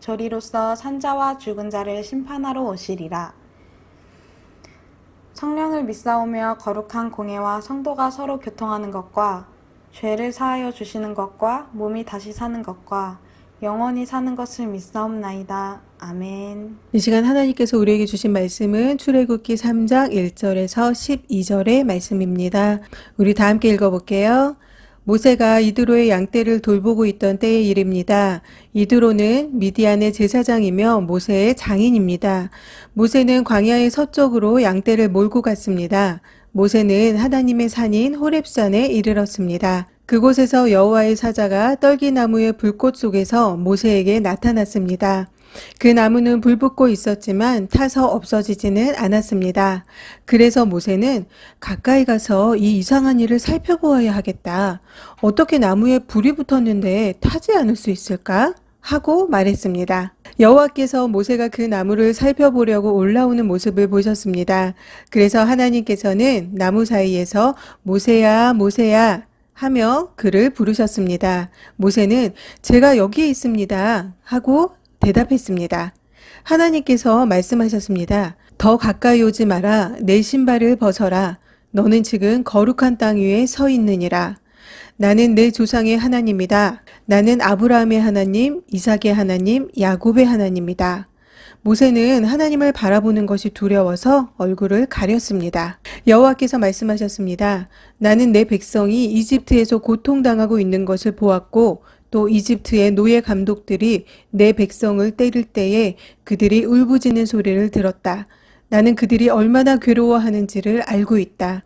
저리로서 산자와 죽은 자를 심판하러 오시리라. 성령을 믿사오며 거룩한 공예와 성도가 서로 교통하는 것과 죄를 사하여 주시는 것과 몸이 다시 사는 것과 영원히 사는 것을 믿사옵나이다. 아멘. 이 시간 하나님께서 우리에게 주신 말씀은 출애굽기 3장 1절에서 12절의 말씀입니다. 우리 다 함께 읽어볼게요. 모세가 이드로의 양떼를 돌보고 있던 때의 일입니다. 이드로는 미디안의 제사장이며 모세의 장인입니다. 모세는 광야의 서쪽으로 양떼를 몰고 갔습니다. 모세는 하나님의 산인 호렙산에 이르렀습니다. 그곳에서 여호와의 사자가 떨기나무의 불꽃 속에서 모세에게 나타났습니다. 그 나무는 불붙고 있었지만 타서 없어지지는 않았습니다. 그래서 모세는 가까이 가서 이 이상한 일을 살펴보아야 하겠다. 어떻게 나무에 불이 붙었는데 타지 않을 수 있을까? 하고 말했습니다. 여호와께서 모세가 그 나무를 살펴보려고 올라오는 모습을 보셨습니다. 그래서 하나님께서는 나무 사이에서 모세야, 모세야 하며 그를 부르셨습니다. 모세는 제가 여기에 있습니다. 하고 대답했습니다. 하나님께서 말씀하셨습니다. 더 가까이 오지 마라. 내 신발을 벗어라. 너는 지금 거룩한 땅 위에 서 있느니라. 나는 내 조상의 하나님이다. 나는 아브라함의 하나님, 이삭의 하나님, 야곱의 하나님이다. 모세는 하나님을 바라보는 것이 두려워서 얼굴을 가렸습니다. 여호와께서 말씀하셨습니다. 나는 내 백성이 이집트에서 고통당하고 있는 것을 보았고 또 이집트의 노예 감독들이 내 백성을 때릴 때에 그들이 울부짖는 소리를 들었다. 나는 그들이 얼마나 괴로워하는지를 알고 있다.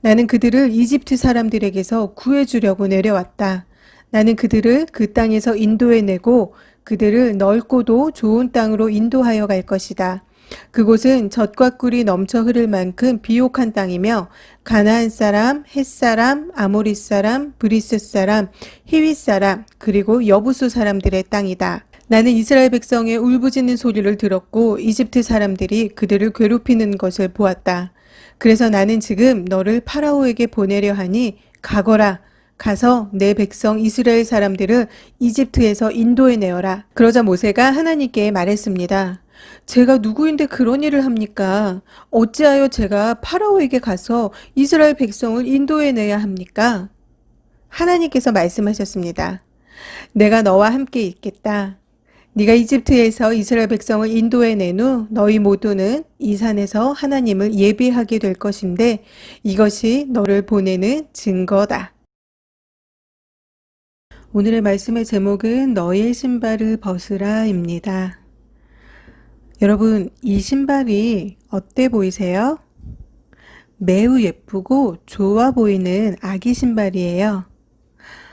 나는 그들을 이집트 사람들에게서 구해주려고 내려왔다. 나는 그들을 그 땅에서 인도해내고 그들을 넓고도 좋은 땅으로 인도하여 갈 것이다. 그곳은 젖과 꿀이 넘쳐 흐를 만큼 비옥한 땅이며 가나안 사람, 헷 사람, 아모리 사람, 브리스 사람, 히윗 사람, 그리고 여부수 사람들의 땅이다. 나는 이스라엘 백성의 울부짖는 소리를 들었고 이집트 사람들이 그들을 괴롭히는 것을 보았다. 그래서 나는 지금 너를 파라오에게 보내려 하니 가거라. 가서 내 백성 이스라엘 사람들을 이집트에서 인도해 내어라. 그러자 모세가 하나님께 말했습니다. 제가 누구인데 그런 일을 합니까? 어찌하여 제가 파라오에게 가서 이스라엘 백성을 인도해 내야 합니까? 하나님께서 말씀하셨습니다. 내가 너와 함께 있겠다. 네가 이집트에서 이스라엘 백성을 인도해 낸 후 너희 모두는 이 산에서 하나님을 예비하게 될 것인데 이것이 너를 보내는 증거다. 오늘의 말씀의 제목은 너의 신발을 벗으라입니다. 여러분, 이 신발이 어때 보이세요? 매우 예쁘고 좋아 보이는 아기 신발이에요.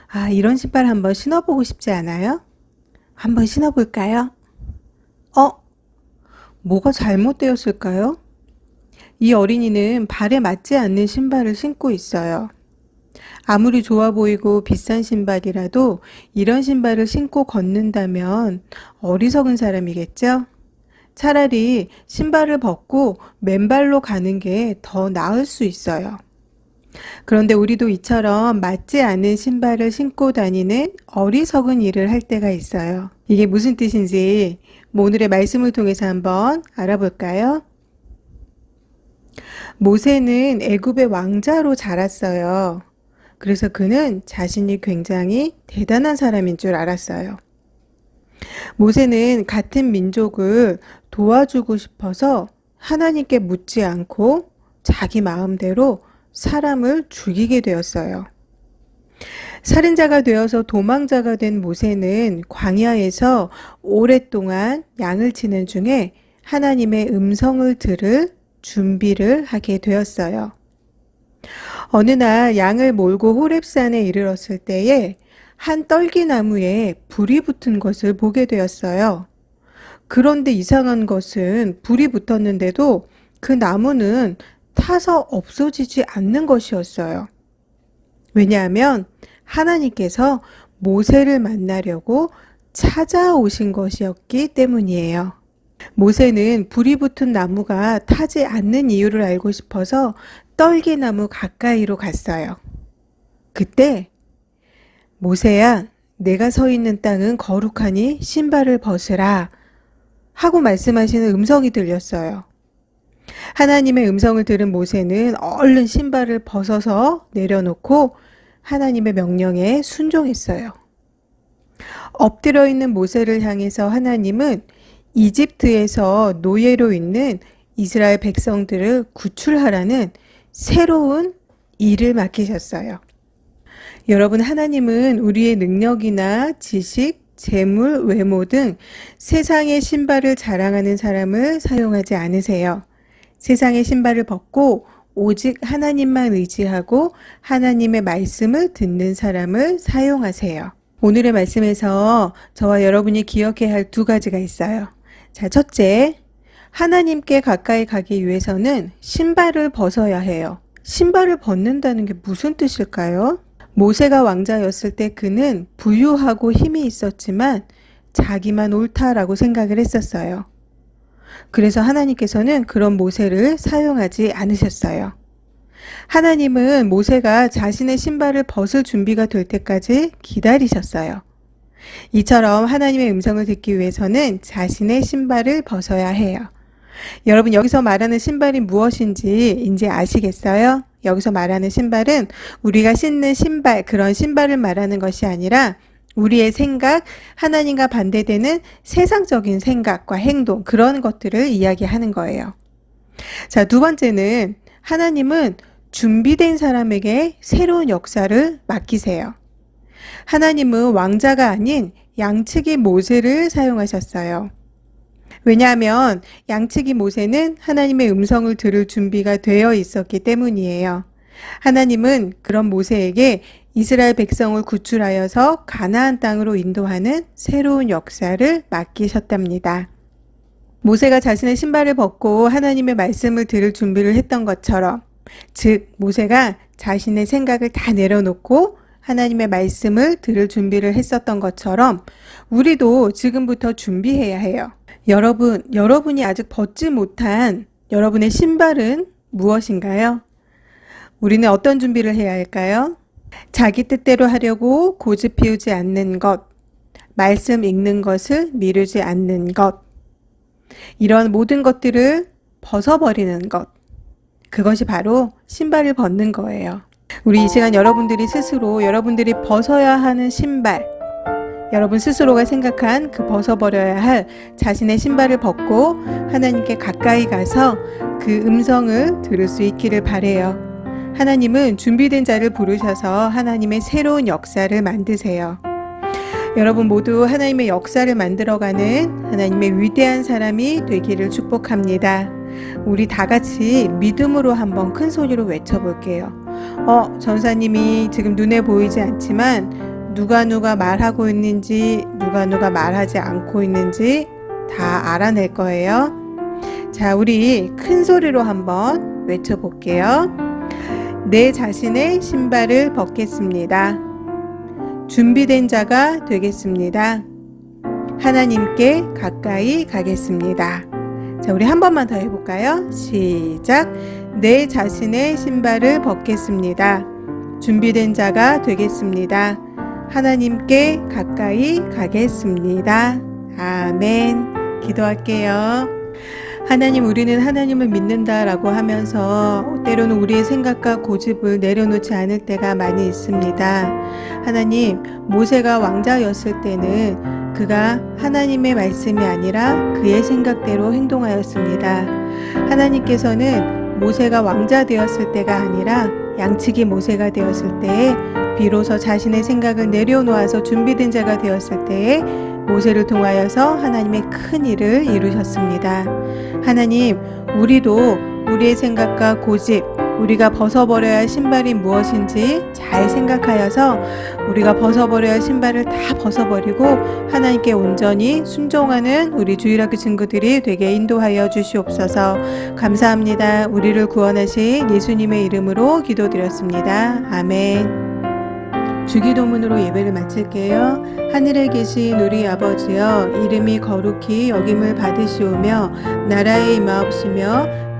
아, 이런 신발 한번 신어보고 싶지 않아요? 한번 신어볼까요? 어? 뭐가 잘못되었을까요? 이 어린이는 발에 맞지 않는 신발을 신고 있어요. 아무리 좋아 보이고 비싼 신발이라도 이런 신발을 신고 걷는다면 어리석은 사람이겠죠? 차라리 신발을 벗고 맨발로 가는 게 더 나을 수 있어요. 그런데 우리도 이처럼 맞지 않은 신발을 신고 다니는 어리석은 일을 할 때가 있어요. 이게 무슨 뜻인지 뭐 오늘의 말씀을 통해서 한번 알아볼까요? 모세는 애굽의 왕자로 자랐어요. 그래서 그는 자신이 굉장히 대단한 사람인 줄 알았어요. 모세는 같은 민족을 도와주고 싶어서 하나님께 묻지 않고 자기 마음대로 사람을 죽이게 되었어요. 살인자가 되어서 도망자가 된 모세는 광야에서 오랫동안 양을 치는 중에 하나님의 음성을 들을 준비를 하게 되었어요. 어느 날 양을 몰고 호렙산에 이르렀을 때에 한 떨기나무에 불이 붙은 것을 보게 되었어요. 그런데 이상한 것은 불이 붙었는데도 그 나무는 타서 없어지지 않는 것이었어요. 왜냐하면 하나님께서 모세를 만나려고 찾아오신 것이었기 때문이에요. 모세는 불이 붙은 나무가 타지 않는 이유를 알고 싶어서 떨기나무 가까이로 갔어요. 그때 모세야, 내가 서 있는 땅은 거룩하니 신발을 벗으라 하고 말씀하시는 음성이 들렸어요. 하나님의 음성을 들은 모세는 얼른 신발을 벗어서 내려놓고 하나님의 명령에 순종했어요. 엎드려 있는 모세를 향해서 하나님은 이집트에서 노예로 있는 이스라엘 백성들을 구출하라는 새로운 일을 맡기셨어요. 여러분, 하나님은 우리의 능력이나 지식, 재물, 외모 등 세상의 신발을 자랑하는 사람을 사용하지 않으세요. 세상의 신발을 벗고 오직 하나님만 의지하고 하나님의 말씀을 듣는 사람을 사용하세요. 오늘의 말씀에서 저와 여러분이 기억해야 할 두 가지가 있어요. 자, 첫째, 하나님께 가까이 가기 위해서는 신발을 벗어야 해요. 신발을 벗는다는 게 무슨 뜻일까요? 모세가 왕자였을 때 그는 부유하고 힘이 있었지만 자기만 옳다라고 생각을 했었어요. 그래서 하나님께서는 그런 모세를 사용하지 않으셨어요. 하나님은 모세가 자신의 신발을 벗을 준비가 될 때까지 기다리셨어요. 이처럼 하나님의 음성을 듣기 위해서는 자신의 신발을 벗어야 해요. 여러분, 여기서 말하는 신발이 무엇인지 이제 아시겠어요? 여기서 말하는 신발은 우리가 신는 신발, 그런 신발을 말하는 것이 아니라 우리의 생각, 하나님과 반대되는 세상적인 생각과 행동, 그런 것들을 이야기하는 거예요. 자, 두 번째는 하나님은 준비된 사람에게 새로운 역사를 맡기세요. 하나님은 왕자가 아닌 양측의 모세를 사용하셨어요. 왜냐하면 양측의 모세는 하나님의 음성을 들을 준비가 되어 있었기 때문이에요. 하나님은 그런 모세에게 이스라엘 백성을 구출하여서 가나안 땅으로 인도하는 새로운 역사를 맡기셨답니다. 모세가 자신의 신발을 벗고 하나님의 말씀을 들을 준비를 했던 것처럼, 즉, 모세가 자신의 생각을 다 내려놓고 하나님의 말씀을 들을 준비를 했었던 것처럼, 우리도 지금부터 준비해야 해요. 여러분, 여러분이 아직 벗지 못한 여러분의 신발은 무엇인가요? 우리는 어떤 준비를 해야 할까요? 자기 뜻대로 하려고 고집 피우지 않는 것, 말씀 읽는 것을 미루지 않는 것, 이런 모든 것들을 벗어버리는 것, 그것이 바로 신발을 벗는 거예요. 우리 이 시간 여러분들이 스스로 여러분들이 벗어야 하는 신발, 여러분 스스로가 생각한 그 벗어버려야 할 자신의 신발을 벗고 하나님께 가까이 가서 그 음성을 들을 수 있기를 바래요. 하나님은 준비된 자를 부르셔서 하나님의 새로운 역사를 만드세요. 여러분 모두 하나님의 역사를 만들어가는 하나님의 위대한 사람이 되기를 축복합니다. 우리 다 같이 믿음으로 한번 큰 소리로 외쳐볼게요. 어, 전사님이 지금 눈에 보이지 않지만 누가 누가 말하고 있는지 누가 누가 말하지 않고 있는지 다 알아낼 거예요. 자, 우리 큰 소리로 한번 외쳐볼게요. 내 자신의 신발을 벗겠습니다. 준비된 자가 되겠습니다. 하나님께 가까이 가겠습니다. 자, 우리 한 번만 더 해볼까요? 시작. 내 자신의 신발을 벗겠습니다. 준비된 자가 되겠습니다. 하나님께 가까이 가겠습니다. 아멘. 기도할게요. 하나님, 우리는 하나님을 믿는다라고 하면서 때로는 우리의 생각과 고집을 내려놓지 않을 때가 많이 있습니다. 하나님, 모세가 왕자였을 때는 그가 하나님의 말씀이 아니라 그의 생각대로 행동하였습니다. 하나님께서는 모세가 왕자 되었을 때가 아니라 양측이 모세가 되었을 때에 비로소 자신의 생각을 내려놓아서 준비된 자가 되었을 때에 모세를 통하여서 하나님의 큰 일을 이루셨습니다. 하나님, 우리도 우리의 생각과 고집, 우리가 벗어버려야 할 신발이 무엇인지 잘 생각하여서 우리가 벗어버려야 할 신발을 다 벗어버리고 하나님께 온전히 순종하는 우리 주일학교 친구들이 되게 인도하여 주시옵소서 감사합니다. 우리를 구원하신 예수님의 이름으로 기도드렸습니다. 아멘. 주기도문으로 예배를 마칠게요. 하늘에 계신 우리 아버지여 이름이 거룩히 여김을 받으시오며 나라의 임하옵시며